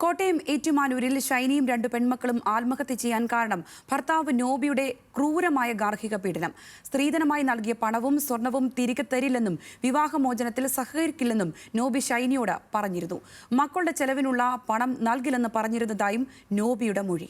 കോട്ടയം ഏറ്റുമാനൂരിൽ ഷൈനിയും രണ്ടു പെൺമക്കളും ആത്മഹത്യ ചെയ്യാൻ കാരണം ഭർത്താവ് നോബിയുടെ ക്രൂരമായ ഗാർഹിക പീഡനം. സ്ത്രീധനമായി നൽകിയ പണവും സ്വർണവും തിരികെ തരില്ലെന്നും വിവാഹമോചനത്തിൽ സഹകരിക്കില്ലെന്നും നോബി ഷൈനിയോട് പറഞ്ഞിരുന്നു. മക്കളുടെ ചെലവിനുള്ള പണം നൽകില്ലെന്ന് പറഞ്ഞിരുന്നതായും നോബിയുടെ മൊഴി.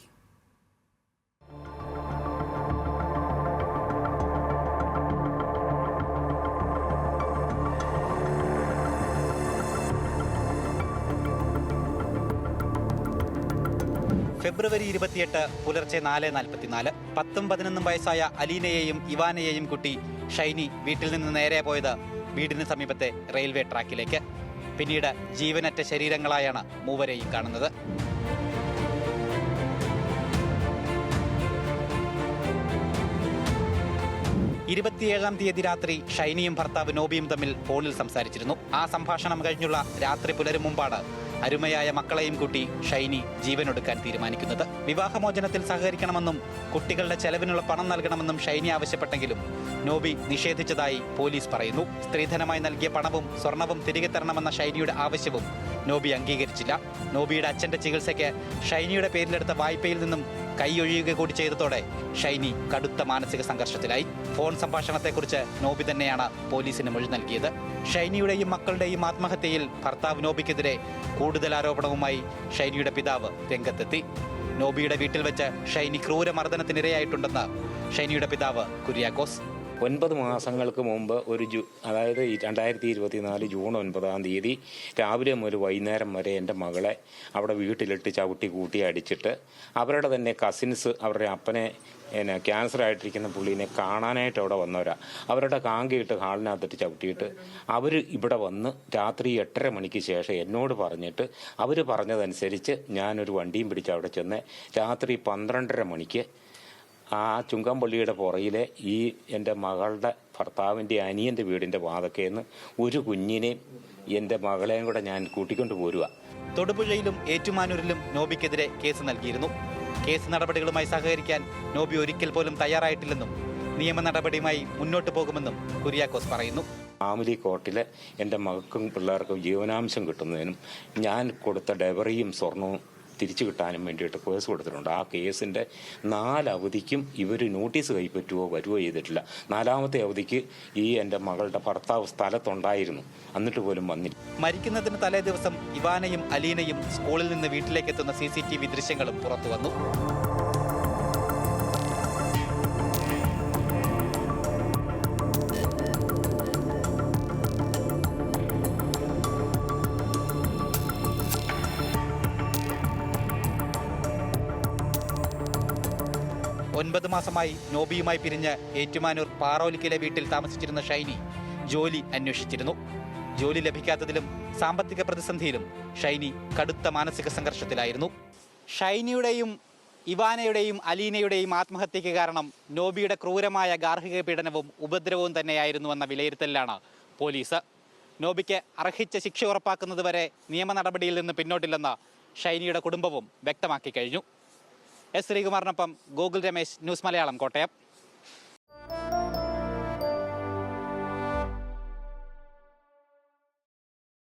ഫെബ്രുവരി ഇരുപത്തിയെട്ട് പുലർച്ചെ നാല് നാൽപ്പത്തിനാല്. പത്തും പതിനൊന്നും വയസ്സായ അലീനയെയും ഇവാനയെയും കുട്ടി ഷൈനി വീട്ടിൽ നിന്ന് നേരെ പോയത് വീടിന് സമീപത്തെ റെയിൽവേ ട്രാക്കിലേക്ക്. പിന്നീട് ജീവനറ്റ ശരീരങ്ങളായാണ് മൂവരെയും കാണുന്നത്. ഇരുപത്തിയേഴാം തീയതി രാത്രി ഷൈനിയും ഭർത്താവ് നോബിയും തമ്മിൽ ഫോണിൽ സംസാരിച്ചിരുന്നു. ആ സംഭാഷണം കഴിഞ്ഞുള്ള രാത്രി പുലരും മുമ്പാണ് അരുമയായ മക്കളെയും കൂട്ടി ഷൈനി ജീവനൊടുക്കാൻ തീരുമാനിക്കുന്നത്. വിവാഹമോചനത്തിൽ സഹകരിക്കണമെന്നും കുട്ടികളുടെ ചെലവിനുള്ള പണം നൽകണമെന്നും ഷൈനി ആവശ്യപ്പെട്ടെങ്കിലും നോബി നിഷേധിച്ചതായി പോലീസ് പറയുന്നു. സ്ത്രീധനമായി നൽകിയ പണവും സ്വർണവും തിരികെ തരണമെന്ന ഷൈനിയുടെ ആവശ്യവും നോബി അംഗീകരിച്ചില്ല. നോബിയുടെ അച്ഛന്റെ ചികിത്സയ്ക്ക് ഷൈനിയുടെ പേരിലെടുത്ത വായ്പയിൽ നിന്നും കൈയൊഴിയുക കൂടി ചെയ്തതോടെ ഷൈനി കടുത്ത മാനസിക സംഘർഷത്തിലായി. ഫോൺ സംഭാഷണത്തെക്കുറിച്ച് നോബി തന്നെയാണ് പോലീസിന് മൊഴി നൽകിയത്. ഷൈനിയുടെയും മക്കളുടെയും ആത്മഹത്യയിൽ ഭർത്താവ് നോബിക്കെതിരെ കൂടുതൽ ആരോപണവുമായി ഷൈനിയുടെ പിതാവ് രംഗത്തെത്തി. നോബിയുടെ വീട്ടിൽ വെച്ച് ഷൈനി ക്രൂരമർദ്ദനത്തിനിരയായിട്ടുണ്ടെന്ന് ഷൈനിയുടെ പിതാവ് കുര്യാക്കോസ്. ഒൻപത് മാസങ്ങൾക്ക് മുമ്പ് ഒരു ജൂ അതായത് രണ്ടായിരത്തി ഇരുപത്തിനാല് ജൂൺ ഒൻപതാം തീയതി രാവിലെ മുതൽ വൈകുന്നേരം വരെ എന്റെ മകളെ അവിടെ വീട്ടിലിട്ട് ചവിട്ടി കൂട്ടി അടിച്ചിട്ട് അവരുടെ തന്നെ കസിൻസ് അവരുടെ അപ്പനെ പിന്നെ ക്യാൻസർ ആയിട്ടിരിക്കുന്ന പുള്ളീനെ കാണാനായിട്ട് അവിടെ വന്നവരാ. അവരുടെ കാങ്കയിട്ട് ഹാളിനകത്തിട്ട് ചവിട്ടിയിട്ട് അവർ ഇവിടെ വന്ന് രാത്രി എട്ടര മണിക്ക് ശേഷം എന്നോട് പറഞ്ഞിട്ട് അവർ പറഞ്ഞതനുസരിച്ച് ഞാനൊരു വണ്ടിയും പിടിച്ച് അവിടെ ചെന്ന് രാത്രി പന്ത്രണ്ടര മണിക്ക് ആ ചുങ്കമ്പള്ളിയുടെ പുറയിലെ ഈ എന്റെ മകളുടെ ഭർത്താവിന്റെ അനിയന്റെ വീടിന്റെ വാതക്കേന്ന് ഒരു കുഞ്ഞിനെയും എന്റെ മകളെയും കൂടെ ഞാൻ കൂട്ടിക്കൊണ്ട് പോരുക. തൊടുപുഴയിലും ഏറ്റുമാനൂരിലും നോബിക്കെതിരെ കേസ് നൽകിയിരുന്നു. കേസ് നടപടികളുമായി സഹകരിക്കാൻ നോബി ഒരിക്കൽ പോലും തയ്യാറായിട്ടില്ലെന്നും നിയമ നടപടിയുമായി മുന്നോട്ട് പോകുമെന്നും കുര്യാക്കോസ് പറയുന്നു. ഫാമിലി കോർട്ടിലെ എന്റെ മകൾക്കും പിള്ളേർക്കും ജീവനാംശം കിട്ടുന്നതിനും ഞാൻ കൊടുത്ത ഡെവറിയും സ്വർണവും തിരിച്ചു കിട്ടാനും വേണ്ടിയിട്ട് കേസ് കൊടുത്തിട്ടുണ്ട്. ആ കേസിന്റെ നാലവധിക്കും ഇവർ നോട്ടീസ് കൈപ്പറ്റുകയോ വരുവോ ചെയ്തിട്ടില്ല. നാലാമത്തെ അവധിക്ക് ഈ എന്റെ മകളുടെ ഭർത്താവ് സ്ഥലത്തുണ്ടായിരുന്നു. എന്നിട്ട് പോലും വന്നില്ല. മരിക്കുന്നതിന് തലേ ദിവസം ഇവാനയും അലീനയും സ്കൂളിൽ നിന്ന് വീട്ടിലേക്ക് എത്തുന്ന സി ദൃശ്യങ്ങളും പുറത്തു വന്നു ഒൻപത് മാസമായി നോബിയുമായി പിരിഞ്ഞ് ഏറ്റുമാനൂർ പാറോലിക്കിലെ വീട്ടിൽ താമസിച്ചിരുന്ന ഷൈനി ജോലി അന്വേഷിച്ചിരുന്നു. ജോലി ലഭിക്കാത്തതിലും സാമ്പത്തിക പ്രതിസന്ധിയിലും ഷൈനി കടുത്ത മാനസിക സംഘർഷത്തിലായിരുന്നു. ഷൈനിയുടെയും ഇവാനയുടെയും അലീനയുടെയും ആത്മഹത്യയ്ക്ക് കാരണം നോബിയുടെ ക്രൂരമായ ഗാർഹിക പീഡനവും ഉപദ്രവവും തന്നെയായിരുന്നുവെന്ന വിലയിരുത്തലിലാണ് പോലീസ്. നോബിക്ക് അർഹിച്ച ശിക്ഷ ഉറപ്പാക്കുന്നതുവരെ നിയമ നടപടിയിൽ നിന്ന് പിന്നോട്ടില്ലെന്ന് ഷൈനിയുടെ കുടുംബവും വ്യക്തമാക്കി കഴിഞ്ഞു. എസ് ശ്രീകുമാറിനൊപ്പം ഗോകുൽ രമേശ് ന്യൂസ് മലയാളം കോട്ടയം.